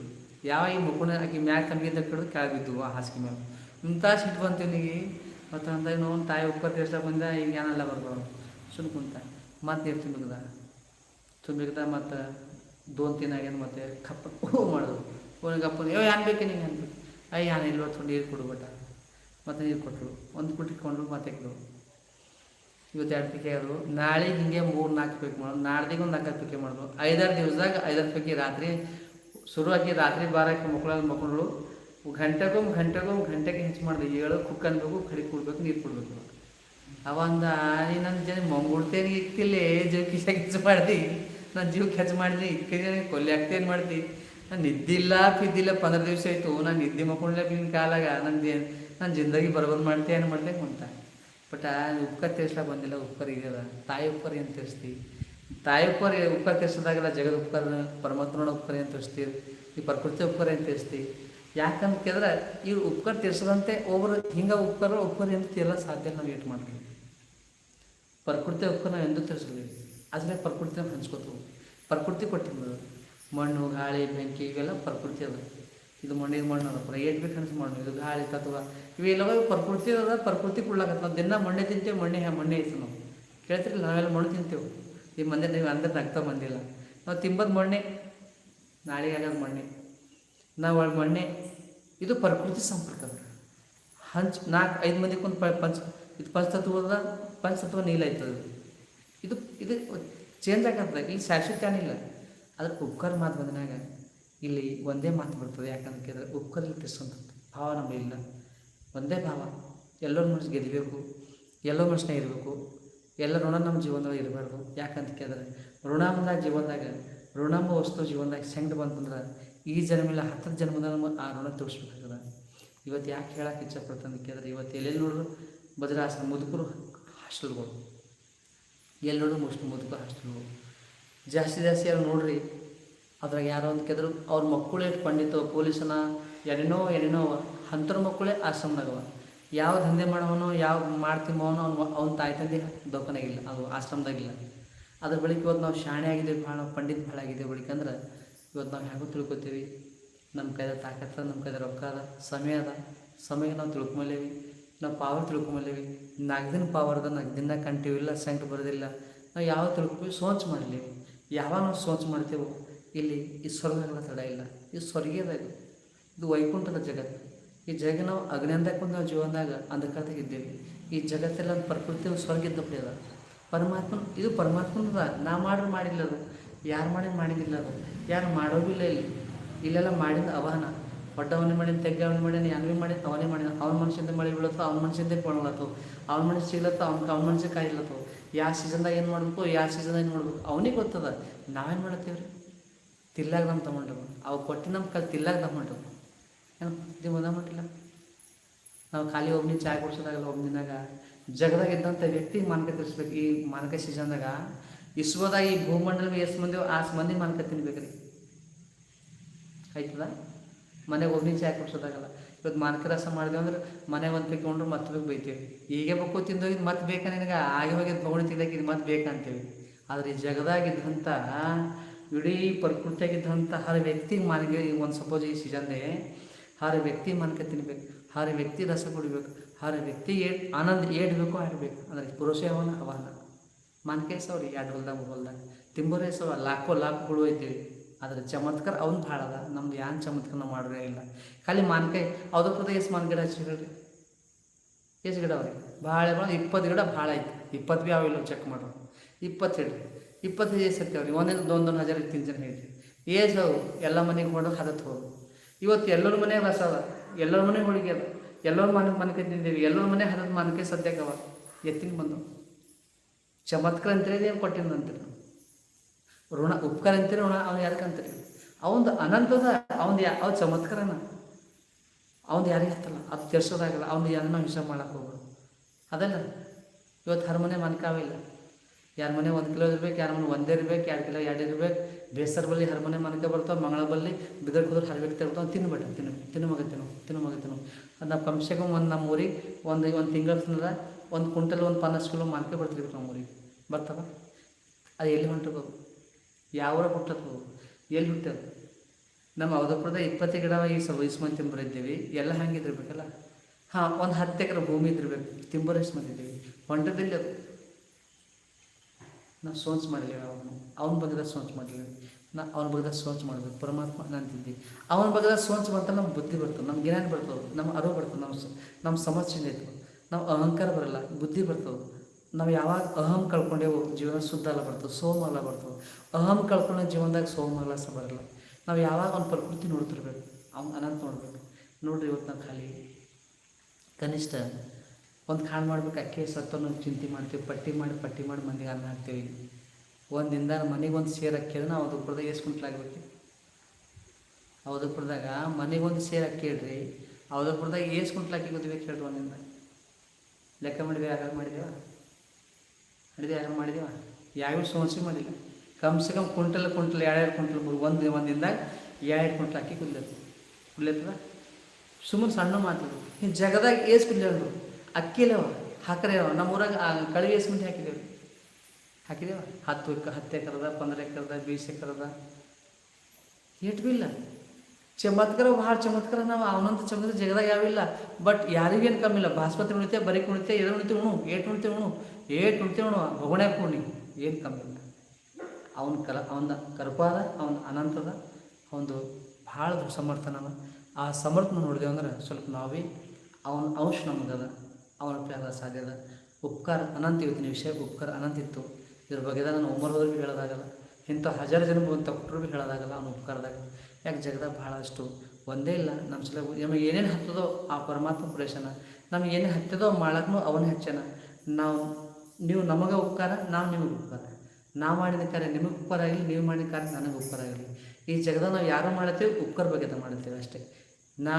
ಯಾವ ಈ ಮುಕ್ಕುಣ ಆಕೆ ಮ್ಯಾಗ ಕಮ್ಮಿಯಿಂದ ಕಡಿದು ಕೆಳಗೆ ಬಿದ್ದು ಆ ಹಾಸಿಗೆ ಮೇಲೆ. ಇಂಥ ಸಿಟ್ಟು ಬಂತು ಇವನಿಗೆ ಮತ್ತು ಅಂದಾಗ ಒಂದು ತಾಯಿ ಉಪ್ಪರ್ ದಿವಸ ಬಂದ ಈಗ ಏನೆಲ್ಲ ಬರ್ಬೋದು ಸುಮ್ಮನೆ ಕುಂತ. ಮತ್ತೆ ನೀರು ತುಂಬಿದ ತುಂಬಿಕದ ಮತ್ತು ದೋನ್ ತಿನ್ನಾಗೇನು ಮತ್ತೆ ಕಪ್ಪ ಹೂ ಮಾಡೋದು. ಅವನಿಗೆ ಅಪ್ಪ, ಯೋ ಏನು ಬೇಕು ನಿಂಗೆ? ಅನ್ಬೇಕು ಅಯ್ಯ ಏನು ಇಲ್ವ? ಹೊತ್ತು ನೀರು ಕೊಡ್ಬೇಟ ಮತ್ತೆ ನೀರು ಕೊಟ್ಟರು ಒಂದು ಕುಟ್ಟಿಕೊಂಡು ಮತ್ತೆ ಇವತ್ತು ಎರಡು ಪಿಕೆ ಅದು ನಾಳೆ ಹಿಂಗೆ ಮೂರು ನಾಲ್ಕು ಪಿಕ್ ಮಾಡೋದು ನಾಡ್ದಿಗೆ ಒಂದು ನಾಲ್ಕು ಪಿಕೆ ಮಾಡೋದು ಐದಾರು ದಿವಸದಾಗ ಐದಾರು ಪಿಕೆ ರಾತ್ರಿ ಶುರುವಾಗಿ ರಾತ್ರಿ ಬಾರಕ್ಕೆ ಮಕ್ಕಳಲ್ಲಿ ಮಕ್ಕಳು ಗಂಟೆಗೊಮ್ಮೆ ಗಂಟೆಗೊಮ್ಮೆ ಗಂಟೆಗೆ ಹೆಚ್ಚು ಮಾಡಿದೆ ಏಳು ಕುಕ್ ಅನ್ಬೇಕು, ಕಡಿ ಕೊಡ್ಬೇಕು, ನೀರು ಕೊಡ್ಬೇಕು. ಅವಂದ ನೀ ನನ್ನ ಜನ ಮಂಗುಡ್ತೇನೆ ಇಕ್ತಿಲ್ಲೇ ಜೀವ ಕಿಸ ಹೆಚ್ಚು ಮಾಡ್ದಿ? ನನ್ನ ಜೀವ ಹೆಚ್ಚು ಮಾಡಿದ್ನಿ ಇಕ್ಕಿದ್ದೇನೆ ಕೊಲ್ಲಿ ಆಗ್ತೇನು ಮಾಡ್ದಿ ನಾನು ನಿದ್ದಿಲ್ಲ ಬಿದ್ದಿಲ್ಲ ಪಂದ್ರ ದಿವಸ ಆಯಿತು. ನಾನು ನಿದ್ದೆ ಮಕ್ಕೊಂಡಿಲ್ಲ ನಿನ್ನ ಕಾಲಾಗ ನಂದು ನನ್ನ ಜಿಂದಗಿ ಬರೋಬರ್ ಮಾಡ್ತೆ, ಏನು ಮಾಡ್ದೆ? ಅಂತ. ಬಟ್ ಉಪ್ಕರ್ ತೀರ್ಸ್ಲಾಕ ಬಂದಿಲ್ಲ, ಉಪ್ಕರ್ ಇದೆಯಲ್ಲ ತಾಯಿ ಉಪ್ಕರ್ ಏನು ತೀರಿಸ್ತಿ? ತಾಯಿ ಉಪ್ಪರ್ ಉಪ್ಕರ್ ತೀರ್ಸೋದಾಗೆಲ್ಲ ಜಗದ ಉಪ್ಕರ್, ಪರಮಾತ್ಮನ ಉಪ್ಕರ್ ಏನು ತೋರಿಸ್ತೀವಿ ಈ ಪ್ರಕೃತಿ ಉಪ್ಕರ್ ಏನು ತೀರಿಸ್ತಿ? ಯಾಕಂತ ಕೇಳಿದ್ರೆ ಇವ್ರು ಉಪ್ಕಾರ ತೀರ್ಸದಂತೆ ಒಬ್ಬರು ಹಿಂಗೆ ಉಪ್ಕಾರ ಉಪ್ಕರ್ ಎಂದು ತೀರಲ್ಲ ಸಾಧ್ಯ ನಾವು ಏಟ್ ಮಾಡ್ತೀವಿ? ಪ್ರಕೃತಿ ಉಪ್ಕರ್ ನಾವು ಎಂದೂ ತೀರಿಸಲಿಲ್ಲ ಆದರೆ ಪ್ರಕೃತಿನ ಹಂಚ್ಕೋತೀವಿ. ಪ್ರಕೃತಿ ಕೊಟ್ಟಿದ್ದು ಮಣ್ಣು, ಗಾಳಿ, ಬೆಂಕಿ, ಇವೆಲ್ಲ ಪ್ರಕೃತಿ ಅದ. ಇದು ಮಣ್ಣಿನ ಮಣ್ಣು ಅದ. ಪುರ ಏಟ್ ಬೇಕು ಅನ್ಸ್ ಮಣ್ಣು. ಇದು ಗಾಳಿ, ತತ್ವ. ಇವೆಲ್ಲವೂ ಪ್ರಕೃತಿ ಅದ, ಪ್ರಕೃತಿ ಕೊಡ್ಲಾಕತ್ತ ನಾವು ದಿನ ಮಣ್ಣೆ ತಿಂತೇವೆ, ಮಣ್ಣೆ ಮಣ್ಣೆ ಐತೆ ನಾವು. ಕೇಳ್ತಿರಲ್ಲ, ನಾವೆಲ್ಲ ಮಣ್ಣು ತಿಂತೇವೆ. ಈ ಮಂದಿ ನೀವು ಅಂದ್ರೆ ನಗ್ತಾ ಬಂದಿಲ್ಲ. ನಾವು ತಿಂಬದು ಮಣ್ಣೆ, ನಾಳೆಗೆ ಆಗೋದು ಮಣ್ಣೆ. ನಾವು ಒಳಗೆ ಇದು ಪ್ರಕೃತಿ ಸಂಪರ್ಕ ಹಂಚ್ ನಾಲ್ಕು ಐದು ಮಂದಿಗೆ ಒಂದು ಪಂಚ, ಇದು ಪಂಚತತ್ವದ, ಪಂಚತತ್ವ ನೀಲ ಆಯ್ತದ ಇದು ಇದು ಚೇಂಜ್ ಆಗತ್ತದ ಇಲ್ಲಿ ಶಾಶ್ವತ ಏನಿಲ್ಲ ಅದ್ರ ಉಪ್ಕರ್ ಮಾತು ಬಂದಾಗ ಇಲ್ಲಿ ಒಂದೇ ಮಾತು ಬರ್ತದೆ ಯಾಕಂತ ಕೇಳಿದ್ರೆ ಉಪ್ಕರ್ಲಿ ತಿರ್ಸೋಂಥದ್ದು ಭಾವ ನಮ್ಮಲ್ಲಿಲ್ಲ ಒಂದೇ ಭಾವ, ಎಲ್ಲರ ಮನುಷ್ಯ ಗೆಲ್ಲಬೇಕು ಎಲ್ಲೋ ಮನುಷ್ಯನ ಇರಬೇಕು, ಎಲ್ಲ ಋಣ ನಮ್ಮ ಜೀವನದಾಗ ಇರಬಾರ್ದು. ಯಾಕಂತ ಕೇಳಿದ್ರೆ ಋಣ ಬಂದಾಗ ಜೀವನದಾಗ ಋಣಂಬ ವಸ್ತು ಜೀವನದಾಗ ಸೆಂಡ್ ಬಂತಂದ್ರೆ ಈ ಜನ್ಮಿಲ್ಲ ಹತ್ತರ ಜನ್ಮದ ಆ ಋಣ ತೋರಿಸ್ಬೇಕಾಗದ? ಇವತ್ತು ಯಾಕೆ ಹೇಳಕ್ಕೆ ಇಚ್ಛಪಡ್ತಂತ ಕೇಳಿದ್ರೆ, ಇವತ್ತು ಎಲ್ಲೆಲ್ಲಿ ನೋಡಿದ್ರು ಭದ್ರಾಸನ ಮುದುಕರು ಹಾಸ್ಟೆಲ್ಗಳು. ಎಲ್ಲಿ ನೋಡಿದ್ರು ಮುಷ್ಟು ಮುದುಕರು ಹಾಸ್ಟೆಲ್ಗಳು. ಜಾಸ್ತಿ ಜಾಸ್ತಿ ಯಾರು ನೋಡ್ರಿ, ಅದ್ರಾಗ ಯಾರೋ ಒಂದು ಕೆದ್ರು ಅವ್ರ ಮಕ್ಕಳೇ ಪಂಡಿತ, ಪೊಲೀಸನ, ಏನೇನೋ ಏನೇನೋ ಹಂತರ ಮಕ್ಕಳೇ ಆಶ್ರಮದಾಗವ ಯಾವ ದಂಧೆ ಮಾಡೋವನೋ ಯಾವ ಮಾಡ್ತಿಮ್ಮವನೋ ಅವ್ನು ಅವ್ನ ತಾಯಿ ತಂದೆ ದೊಕ್ಕನಾಗಿಲ್ಲ ಅದು ಆಶ್ರಮದಾಗಿಲ್ಲ. ಅದ್ರ ಬಳಿಕ ಇವತ್ತು ನಾವು ಶಾಣೆ ಆಗಿದ್ದೇವೆ ಭಾಳ ಪಂಡಿತ್ ಭಾಳ ಆಗಿದ್ದೇವೆ ಬಳಿಕ ಅಂದ್ರೆ ಇವತ್ತು ನಾವು ಹೆಂಗೂ ತಿಳ್ಕೊತೀವಿ. ನಮ್ಮ ಕೈದ ತಾಕತ್ತ ನಮ್ಮ ಕೈದ ರೊಕ್ಕ ಅದ, ಸಮಯ ಅದ. ಸಮಯ ನಾವು ತಿಳ್ಕೊಂಬಲ್ಲೇವಿ. ನಾವು ಪಾವರ್ ತಿಳ್ಕೊಂಬಲ್ಲೇವಿ. ನಾಲ್ಕು ದಿನ ಪಾವರ್ ಅದ ನಾಲ್ಕು ದಿನ ಕಂಟಿವಿಲ್ಲ ಸಂಕಟ ಬರೋದಿಲ್ಲ. ನಾವು ಯಾವ ತಿಳ್ಕೊ ಸೋಚ್ ಮಾಡಲಿ ಯಾವಾಗ ನಾವು ಸೋಚ್ ಮಾಡ್ತೇವೋ, ಇಲ್ಲಿ ಈ ಸ್ವರ್ಗಗಳ ತಡ ಇಲ್ಲ. ಈ ಸ್ವರ್ಗೀಯದ ಇದು. ವೈಕುಂಠದ ಜಗತ್ತು. ಈ ಜಗ ನಾವು ಅಗ್ನಿಂದಕ್ಕೊಂದು ನಾವು ಜೀವನದಾಗ ಅಂಧಕಾರದಾಗ ಇದ್ದೇವೆ. ಈ ಜಗತ್ತೆಲ್ಲ ಪ್ರಕೃತಿ ಸ್ವರ್ಗ ಇದ್ದಪ್ಪಡಿ ಅದ. ಪರಮಾತ್ಮನ, ಇದು ಪರಮಾತ್ಮನದ ನಾ ಮಾಡ್ರೆ ಮಾಡಿಲ್ಲ ಅದು. ಯಾರು ಮಾಡಿ ಮಾಡಿದಿಲ್ಲ ಅದು. ಯಾರು ಮಾಡೋದಿಲ್ಲ ಇಲ್ಲಿ ಇಲ್ಲೆಲ್ಲ ಮಾಡಿದ ಅವಹನ. ಒಡ್ಡವನೇ ಮಾಡಿನ, ತೆಗ್ಗ ಅವನೇ ಮಾಡಿನ ಭೀ ಮಾಡಿ ಅವನೇ ಮಾಡಿದ ಅವ್ನ ಮನುಷ್ಯಂದ ಮಳೆ ಬೀಳತ್ತೋ, ಅವ್ನ ಮನುಷ್ಯಂದೇ ಕೊಣಲತ್ತು ಅವ್ನ ಮನುಷ್ಯ ಸಿಗ್ಲತ್ತೋ ಅವ್ನ ಅವ್ನ ಮನುಷ್ಯ ಕಾಯಿಲತ್ತು ಯಾವ ಸೀಸನ್ದಾಗ ಏನು ಮಾಡಬೇಕು ಯಾವ ಸೀಸನ್ದಾಗ ಏನು ಮಾಡ್ಬೇಕು? ಅವನಿಗೆ ಗೊತ್ತದ. ನಾವೇನು ಮಾಡತ್ತೀವಿ ರೀ ತಿಲ್ಲಾಗ ನಮ್ಮ ತಗೊಂಡವು ಅವು ಕೊಟ್ಟು ನಮ್ಮ ಕಲ್ ತಿಲ್ಲಾಗ ತಗೊಂಡವು ಏನು? ನೀವು ಮದ ಮಟ್ಟಿಲ್ಲ ನಾವು ಖಾಲಿ ಒಬ್ಬನಿ ಚಾ ಕುಡ್ಸೋದಾಗಲ್ಲ ಒಬ್ಬನಿನಾಗ ಜಗದಾಗ ಇದ್ದಂಥ ವ್ಯಕ್ತಿಗೆ ಮಾನಕ ತಿರ್ಸ್ಬೇಕು. ಈ ಮಾನಕ ಸೀಸನ್ದಾಗ ಇಸ್ವದಾಗ ಈ ಭೂಮಂಡಲ ಎಷ್ಟು ಮಂದಿ ಆಸ್ ಮಂದಿ ಮಾನಕ ತಿನ್ಬೇಕ್ರಿ. ಆಯ್ತದ? ಮನೆಗೆ ಒಬ್ಬನಿ ಚಾಯ್ ಕುಡ್ಸೋದಾಗಲ್ಲ. ಇವತ್ತು ಮಾನಕ ರಸ ಮಾಡಿದೆವು ಅಂದ್ರೆ ಮನೆ ಒಂದು ತೆಗೊಂಡ್ರು ಮತ್ತೆ ಬೇಕು ಬೈತೀವಿ. ಈಗ ಬೇಕು ತಿಂದೋಗಿದ್ದು ಮತ್ತೆ ಬೇಕಾ ನಿನಗೆ? ಆಗಿ ಹೋಗಿದ್ದು ತಗೊಂಡು ತಿನ್ನಕ್ಕೆ ಇದು ಮತ್ತೆ ಬೇಕಂತೇವಿ ಆದರೆ ಈ ಜಗದಾಗಿದ್ದಂಥ ಇಡೀ ಪ್ರಕೃತಿಯಾಗಿದ್ದಂಥ ಹರ ವ್ಯಕ್ತಿಗೆ ಮನೆಗೆ ಒಂದು ಸಪೋಸ್ ಈ ಸೀಸನ್ನೇ ಹರ ವ್ಯಕ್ತಿ ಮನಕ ತಿನ್ಬೇಕು, ಹರ ವ್ಯಕ್ತಿ ರಸ ಕುಡಿಬೇಕು, ಹರ ವ್ಯಕ್ತಿ ಏಟ್ ಆನಂದ ಏಡ್ಬೇಕು ಆಡಬೇಕು ಅಂದರೆ ಪುರುಷ ಅವನ ಅವನ ಮಾನಕೆ ಎರಡು ಹೊಲ್ದಾಗ ಹೊಲ್ದಾಗ ತಿಂಬೋರೇ ಸವ ಲಾಖೋ ಲಾಖ ಆದರೆ ಚಮತ್ಕಾರ ಅವನು ಭಾಳ ಅದ. ನಮ್ದು ಏನು ಚಮತ್ಕಾರ ಮಾಡ್ರೆ ಇಲ್ಲ. ಖಾಲಿ ಮಾನ್ಕಾಯಿ, ಅವ್ರ ಪ್ರತಿ ಎಷ್ಟು ಮಾನ್ ಗಿಡ ಹಚ್ಚಿ ಹೇಳ್ರಿ. ಎಷ್ಟು ಗಿಡ ಅವ್ರಿ ಭಾಳ ಭಾಳ, ಇಪ್ಪತ್ತು ಗಿಡ ಭಾಳ ಐತಿ. ಇಪ್ಪತ್ತು ಭೀ ಅವಿಲ್ಲ ಚೆಕ್ ಮಾಡ್ರಿ. ಇಪ್ಪತ್ತು ಹೇಳ್ರಿ. ಇಪ್ಪತ್ತು ಏಜ್ ಇರ್ತಾವ್ರಿ ಒಂದೊಂದು ಒಂದೊಂದು ಹಜಾರ್ ತಿನ್ ಜನ ಹೇಳ್ರಿ. ಏಜ್ ಅವು, ಎಲ್ಲ ಮನೆಗೆ ಹೊಡೋದು ಹದತ್ತು ಹೋಗು ಇವತ್ತು ಎಲ್ಲರ ಮನೆಗೆ ರಸ ಅದ. ಎಲ್ಲರ ಮನೆಗೆ ಹೋಳಿಗೆ ಅದ. ಎಲ್ಲರ ಮನೆ ಮನಕೆ ತಿಂದೀವಿ. ಎಲ್ಲರ ಮನೆ ಹದದ ಮನಕೆ ಸದ್ಯಕ್ಕೆ ಅವ. ಎತ್ತಿನ ಬಂದು ಚಮತ್ಕಾರ ಅಂತೇಳಿ ಏನು ನಾವು ಋಣ, ಉಪಕಾರ ಅಂತೀರಿ ಋಣ, ಅವ್ನು ಯಾರಿಗೆ ಅಂತೀರಿ? ಅವಂದು ಅನಂತದ ಅವ್ನು ಯಾ ಅವ್ ಚಮತ್ಕಾರನ. ಅವ್ನು ಯಾರಿಗೆ ಹತ್ತಲ್ಲ ಅದು ತಿರ್ಸೋದಾಗಲ್ಲ ಅವ್ನು ಯಾರನ್ನ ಹಿಂಸೆ ಮಾಡಕ್ಕೆ ಹೋಗ್ಬೋದು ಅದಲ್ಲ ಇವತ್ತು ಹರಮನೆ ಮನ್ಕಾವಿಲ್ಲ ಯಾರ ಮನೆ ಒಂದು ಕಿಲೋ ಇರ್ಬೇಕು, ಯಾರ ಮನೆ ಒಂದೇ ಇರ್ಬೇಕು ಎರಡು ಕಿಲೋ ಎರಡು ಇರ್ಬೇಕು ಬೇಸರ ಬಲ್ಲಿ ಹರ ಮನೆ ಮನಕೆ ಬರ್ತಾವೆ ಮಂಗಳ ಬಲ್ಲಿ ಬಿದರ್ ಕುದ್ರೆ ಹರಬೇಕು ತಿರ್ತಾವೆ ತಿನ್ಬೇಡ, ತಿನ್ನು ತಿನ್ನು ಮಗ, ತಿನ್ನು ತಿನ್ನು ಮಗ, ತಿನ್ನು. ಅದು ನಾವು ಕಮ್ಸೆ ಕಮ್ ಒಂದು ನಮ್ಮ ಊರಿಗೆ ಒಂದು ಒಂದು ತಿಂಗಳ ತಿನ್ನದ ಒಂದು ಕುಂಟಲ್ ಒಂದು ಪನ್ನಾಸ್ ಕಿಲೋ ಮಾರ್ಕೆ ಬರ್ತಿರ್ಬೇಕು ನಮ್ಮ ಊರಿಗೆ. ಬರ್ತಾವ? ಅದು ಎಲ್ಲಿ ಹೊಂಟದು ಯಾವ ಹುಟ್ಟದು ಎಲ್ಲಿ ಹುಟ್ಟದು ನಮ್ಮ ಅವಧಪುರದ ಇಪ್ಪತ್ತು ಗಿಡ ಈ ಸಲ ಇಸ್ಮನ್ ತಿಂಬರ್ ಇದ್ದೀವಿ. ಎಲ್ಲ ಹಂಗೆ ಇದ್ದಿರ್ಬೇಕಲ್ಲ ಹಾಂ, ಒಂದು ಹತ್ತು ಎಕರೆ ಭೂಮಿ ಇದ್ದಿರ್ಬೇಕು. ತಿಂಬರ್ ಹೊಂಟದಿಲ್ಲ ಅದು. ನಾವು ಸೋಂಚ್ ಮಾಡಲಿಲ್ಲ ಅವನು. ಅವನ ಬಗ್ಗೆ ಸೋಂಚ್ ಮಾಡಲಿಲ್ಲ. ನಾ ಅವನ ಬಗ್ಗೆ ಸೋಂಚ್ ಮಾಡಬೇಕು. ಪರಮಾತ್ಮ ಅಂತಿದ್ದಿ ಅವನ ಬಗ್ಗೆ ಸೋಂಚ್ ಮಾಡ್ತಾ ನಮ್ಮ ಬುದ್ಧಿ ಬರ್ತದೆ. ನಮ್ಮ ಜ್ಞಾನ ಬರ್ತದೆ ನಮ್ಮ ಅರಿವು ಬರ್ತದೆ. ನಮ್ಮ ನಮ್ಮ ಸಮಸ್ಯೆ ಇತ್ತು ನಾವು ಅಹಂಕಾರ ಬರಲ್ಲ. ಬುದ್ಧಿ ಬರ್ತದೆ ನಾವು ಯಾವಾಗ ಅಹಂ ಕಳ್ಕೊಂಡೇವು, ಜೀವನ ಶುದ್ಧ ಅಲ್ಲ ಬರ್ತದೆ. ಸೋಮ ಅಲ್ಲ ಬರ್ತದೆ. ಅಹಂ ಕಳ್ಕೊಂಡ ಜೀವನದಾಗ ಸೋಮ ಅಲ್ಲ ಸ ಬರಲ್ಲ ನಾವು ಯಾವಾಗ ಒಂದು ಪ್ರಕೃತಿ ನೋಡ್ತಿರ್ಬೇಕು ಅವ್ನು ಅನಂತ ನೋಡ್ಬೇಕು. ನೋಡ್ರಿ ಇವತ್ತು ನಾವು ಖಾಲಿ ಕನಿಷ್ಠ ಒಂದು ಕಾಳು ಮಾಡ್ಬೇಕು, ಅಕ್ಕಿ ಸತ್ತನ್ನು ಚಿಂತೆ ಮಾಡ್ತೀವಿ, ಪಟ್ಟಿ ಮಾಡಿ ಪಟ್ಟಿ ಮಾಡಿ ಮಂದಿಗೆ ಅನ್ನ ಹಾಕ್ತೀವಿ. ಒಂದಿಂದ ಮನೆಗೆ ಒಂದು ಸೇರು ಅಕ್ಕಿ ಅಂದ್ರೆ ನಾವು ಅದಕ್ಕೆ ಎಷ್ಟು ಕುಂಟ್ಲಾಗ್ಬೇಕು ಅವಧಪುರದಾಗ ಮನೆಗೆ ಒಂದು ಸೇರು ಇಡ್ರಿ ಅವಧಪುರದಾಗ ಎಷ್ಟು ಕುಂಟ್ಲ ಅಕ್ಕಿ ಗೊತ್ತಿಬೇಕು ಹೇಳ್ರಿ ಒಂದಿಂದ ಲೆಕ್ಕ ಮಾಡಿದೆ ಯಾರು ಮಾಡಿದೇವ ಮಾಡಿದೆ ಯಾರು ಮಾಡಿದೇವ ಯಾವ್ಯಾವ ಸಮಸ್ಯೆ ಮಾಡಿಲ್ಲ. ಕಮ್ ಸೆ ಕಮ್ ಕುಂಟಲ್ ಕುಂಟಲ್ ಎರಡೆರಡು ಕುಂಟಲ್ ಮೂರು ಒಂದು ಒಂದು ದಿನದಾಗ ಎರಡು ಕುಂಟಲ್ ಅಕ್ಕಿ ಕುದ್ಲತ್ತು. ಕುದ್ಲತ್ತದ? ಸುಮ್ಮನೆ ಸಣ್ಣ ಮಾತು ಈ ಜಗದಾಗ ಏಸ್ ಕುದ್ಲೇವ್ರು ಅಕ್ಕಿಲೇವ ಹಾಕರೇವ ನಮ್ಮ ಊರಾಗ ಕಳಿಗೆ ಏಸ್ ಮಂದಿ ಹಾಕಿದೇವ್ರಿ ಹಾಕಿದೇವ? ಹತ್ತು ಹತ್ತು ಎಕರದ, ಪಂದ್ರ ಎಕರದ, ಬೀಸ್ ಎಕರದ. ಏಟ್ ಬಿ ಇಲ್ಲ. ಚಮತ್ಕಾರ ಭಾಳ ಚಮತ್ಕಾರ ನಾವು ಅವನಂತ ಚಮತ್ಕಾರ ಜಗದಾಗ ಯಾವಿಲ್ಲ ಬಟ್ ಯಾರಿಗೇನು ಕಮ್ಮಿ ಇಲ್ಲ. ಬಾಸ್ಮತಿ ಉಣಿತೆ ಬರೀ ಕುಣಿತೆ ಎದ್ರ ಉಣಿತೆ ಉಣು ಏಟ್ ಉಣಿತೆ ಉಣು ಏಟ್ ಉಣಿತೆ ಉಣು ಹೊಗಣ್ಯಾಕ ಉಣ್ಣಿ ಏನು ಕಮ್ಮಿ ಅವನ ಕಲ, ಅವನ ಕರ್ಪಾದ, ಅವನ ಅನಂತದ ಒಂದು ಭಾಳ ಸಮರ್ಥನವ ಆ ಸಮರ್ಥನ ನೋಡಿದೆವು ಅಂದ್ರೆ ಸ್ವಲ್ಪ ನಾವೇ, ಅವನ ಅಂಶ ನಮಗದ ಅವನ ಪ್ರೇರ ಸಾಧ್ಯ ಅದ. ಉಪಕಾರ ಅನಂತ ಇವತ್ತಿನ ವಿಷಯ ಉಪಕಾರ ಅನಂತ ಇತ್ತು. ಇದ್ರ ಬಗ್ಗೆ ನಾನು ಉಮರ್ ಭೀ ಹೇಳೋದಾಗಲ್ಲ, ಇಂಥ ಹಜಾರು ಜನ ಬಂತ ಕೊಟ್ಟರು ಭೀ ಹೇಳೋದಾಗಲ್ಲ ಅವನ ಉಪಕಾರದಾಗ. ಯಾಕೆ ಜಗದಾಗ ಭಾಳಷ್ಟು ಒಂದೇ ಇಲ್ಲ, ನಮ್ಮ ಸಲ ನಮಗೆ ಏನೇನು ಹತ್ತದೋ ಆ ಪರಮಾತ್ಮ ಪ್ರದೇಶನ ನಮ್ಗೆ ಏನೇನು ಹತ್ತದೋ ಮಾಡಕ್ಕೂ ಅವನೇ ಹಚ್ಚನ. ನಾವು, ನೀವು ನಮಗೆ ಉಪಕಾರ, ನಾವು ನಿಮಗೆ ಉಪಕಾರ. ನಾವು ಮಾಡಿದ ಕಾರ್ಯ ನಿಮಗೆ ಉಪಕಾರ ಆಗಲಿ ನೀವು ಮಾಡಿದ ಕಾರ್ಯ ನನಗೆ ಉಪಕಾರ ಆಗಲಿ ಈ ಜಗದಾಗ ನಾವು ಯಾರು ಮಾಡುತ್ತೇವೆ ಉಪಕಾರ ಬಗ್ಗೆ ಮಾಡುತ್ತೇವೆ ಅಷ್ಟೇ. ನಾ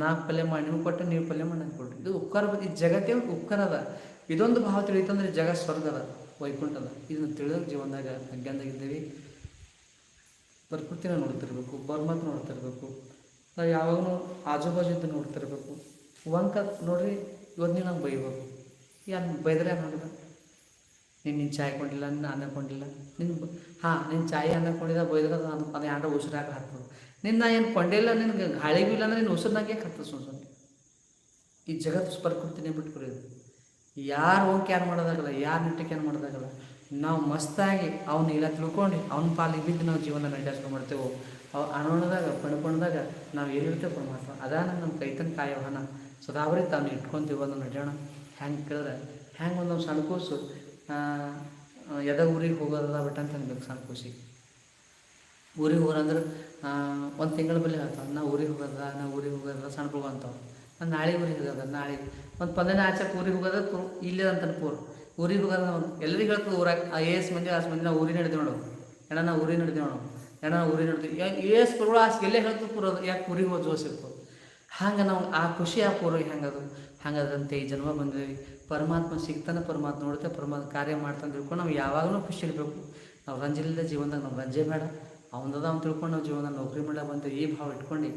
ನಾ ಪಲ್ಯ ಮಾಡಿ ನಿಮಗೆ ಕೊಟ್ಟು, ನೀವು ಪಲ್ಯ ಮಾಡಿ ಕೊಡ್ರಿ ಇದು ಉಪಕಾರ ಬಗ್ಗೆ, ಈ ಜಗತ್ತೇ ಉಪಕಾರ ಇದೊಂದು ಭಾವ ತಿಳಿತಂದ್ರೆ ಜಗ ಸ್ವರ್ಗ ಅದ ವೈಕುಂಠದ ಇದನ್ನು ತಿಳಿದಾಗ ಜೀವನದಾಗ ಅಜ್ಞಾನದಾಗಿದ್ದೀವಿ. ಪ್ರಕೃತಿನ ನೋಡ್ತಿರ್ಬೇಕು ಬರ್ಮತ್ ನೋಡ್ತಿರ್ಬೇಕು. ನಾವು ಯಾವಾಗಲೂ ಆಜು ಬಾಜು ಇದ್ದು ನೋಡ್ತಿರ್ಬೇಕು. ಒಂಕ ನೋಡ್ರಿ, ಇವತ್ತು ನೀವು ನಂಗೆ ಬೈಬೇಕು. ಯಾರು ಬೈದ್ರೆ ನೋಡಿದ ನೀನು ನಿನ್ನ ಚಾಯ್ ಕೊಂಡಿಲ್ಲ ನಿನ್ನ ಅನ್ನ ಕೊಂಡಿಲ್ಲ ನಿನ್ನ ಹಾಂ ನಿನ್ನ ಚಾಯ್ ಅನ್ನ ಕೊಂಡಿದ್ದ ಬೈದ್ರೆ ಅದು ಅದು ಯಾರ ಉಸಿರಾಗ ಹಾಕ್ಬೋದು. ನಿನ್ನ ಏನು ಕೊಂಡಿಲ್ಲ ನಿನ್ಗೆ ಗಾಳಿಗೂ ಇಲ್ಲ ಅಂದ್ರೆ ನಿನ್ನ ಉಸಿರ್ನಾಗೆ ಹಾಕ್ತದೆ ಸುಮ್ಮನೆ ಈ ಜಗತ್ತು ಸ್ಪರ್ಕೃತಿನೇ ಬಿಟ್ಟು ಕುರಿಯೋದು ಯಾರು ಹೋಗಿ ಕ್ಯಾನ್ ಮಾಡೋದಾಗಲ್ಲ, ಯಾರು ನಿಟ್ಟೆ ಕ್ಯಾನ್ ಮಾಡೋದಾಗಲ್ಲ. ನಾವು ಮಸ್ತಾಗಿ ಅವ್ನ ಇಲ್ಲ ತಿಳ್ಕೊಂಡು ಅವ್ನ ಪಾಲಿಗೆ ಬಿದ್ದು ನಾವು ಜೀವನ ನಡೆಸ್ಕೊಂಡು ಮಾಡ್ತೇವೆ. ಅವು ಅಣೋಣದಾಗ ಪಣ್ಪಣ್ದಾಗ ನಾವು ಏನಿರ್ತೇವೆ ಪರಮಾತ್ಮ ಅದಾನ ನಮ್ಮ ಕೈತನ ಕಾಯವಹನ ಸದಾವರಿ ತಾವು ಇಟ್ಕೊಂತೀವಿ ಒಂದು ನಡೆಯೋಣ. ಹೆಂಗೆ ಕೇಳಿದ್ರೆ ಹೆಂಗೆ ಒಂದು ಸಣ್ಣ ಕೂಸು ಎದ ಊರಿಗೆ ಹೋಗೋದಲ್ಲ ಬಿಟ್ಟು ಅಂತ ಅನ್ಬೇಕು ಸಣ್ಣ ಖುಷಿ. ಊರಿಗೆ ಹೋಗಂದ್ರೆ ಒಂದು ತಿಂಗಳ ಬಲ್ಲಿ ಹೇಳ್ತಾವ, ನಾ ಊರಿಗೆ ಹೋಗೋದ ನಾ ಊರಿಗೆ ಹೋಗೋದ ಸಣ್ಣ ಹುಡುಗ ಅಂತಾವ. ನಾನು ನಾಳೆ ಊರಿಗೆ ಹೋಗೋದ, ನಾಳೆ. ಒಂದು ಪಂದನೇ ಆಚೆ ಊರಿಗೆ ಹೋಗೋದ ಇಲ್ಲೇ ಅಂತಾನೆ ಪೂರ್ ಊರಿಗೆ ಹೋಗೋದ ಎಲ್ಲರಿಗೆ ಹೇಳ್ತದೆ ಊರಾಗ, ಆ ಏಸ್ ಮಂದಿ ಆಸ್ ಮಂದಿ ನಾವು ಊರಿಗೆ ನಡೆದೇವೆ ನೋಡು. ಎಣ್ಣ ನಾವು ಊರಿಗೆ ನಡೆದೇವೆ ನೋಡು. ಏನೋ ಊರಿಗೆ ನೋಡ್ತೀವಿ ಏಸ್ ಪುರುಗಳು ಆಸ್ ಎಲ್ಲೇ ಹೇಳ್ತದೆ ಪೂರ ಯಾಕೆ ಊರಿಗೆ ಹೋದ್ ಜೋಸಿರ್ತು ಹಂಗೆ ನಾವು ಆ ಖುಷಿ ಆ ಪೂರ್ವ ಹೆಂಗದು? ಹಂಗದಂತೆ ಈ ಜನ್ಮ ಬಂದಿದ್ದೀವಿ ಪರಮಾತ್ಮ ಸಿಗ್ತಾನೆ, ಪರಮಾತ್ಮ ನೋಡುತ್ತೆ, ಪರಮಾತ್ಮ ಕಾರ್ಯ ಮಾಡ್ತಾನೆ ತಿಳ್ಕೊಂಡು ನಾವು ಯಾವಾಗಲೂ ಖುಷಿ ಇರಬೇಕು. ನಾವು ರಂಜಿಲ್ಲದೆ ಜೀವನದಾಗ ನಾವು ರಂಜೆ ಬೇಡ. ಅವನದ ಅವ್ನು ತಿಳ್ಕೊಂಡು ನಾವು ಜೀವನ ನೌಕರಿ ಮಾಡಕ್ಕೆ ಬಂದು ಈ ಭಾವ ಇಟ್ಕೊಂಡು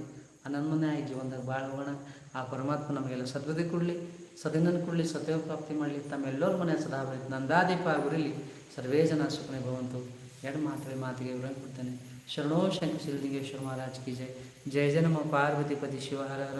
ಅನನ್ಮನೆ ಆಗಿ ಜೀವನದಾಗ ಭಾಳ ಹೋಗೋಣ. ಆ ಪರಮಾತ್ಮ ನಮಗೆಲ್ಲ ಸದ್ಗತಿ ಕೊಡಲಿ ಸದಿನನ್ನು ಕೊಡಲಿ ಸತ್ಯ ಪ್ರಾಪ್ತಿ ಮಾಡಲಿ, ತಮ್ಮೆಲ್ಲರ ಮನೆ ಸದಾ ಬರಲಿ ನಂದಾದೀಪ ಆಗಿರಲಿ ಸರ್ವೇ ಜನ ಸುಖನೆ ಭವಂತು. ಎರಡು ಮಾತುಗಳ ಮಾತಿಗೆ ವಿವರ ಕೊಡ್ತೇನೆ. ಶರಣೋ ಶಂಕರ ಶಿವಲಿಂಗೇಶ್ವರ ಮಹಾರಾಜ್ ಕಿ ಜೈ. ಜಯ ಜಯ ನಮ ಪಾರ್ವತಿಪತಿ ಶಿವ ಹರ ಹರ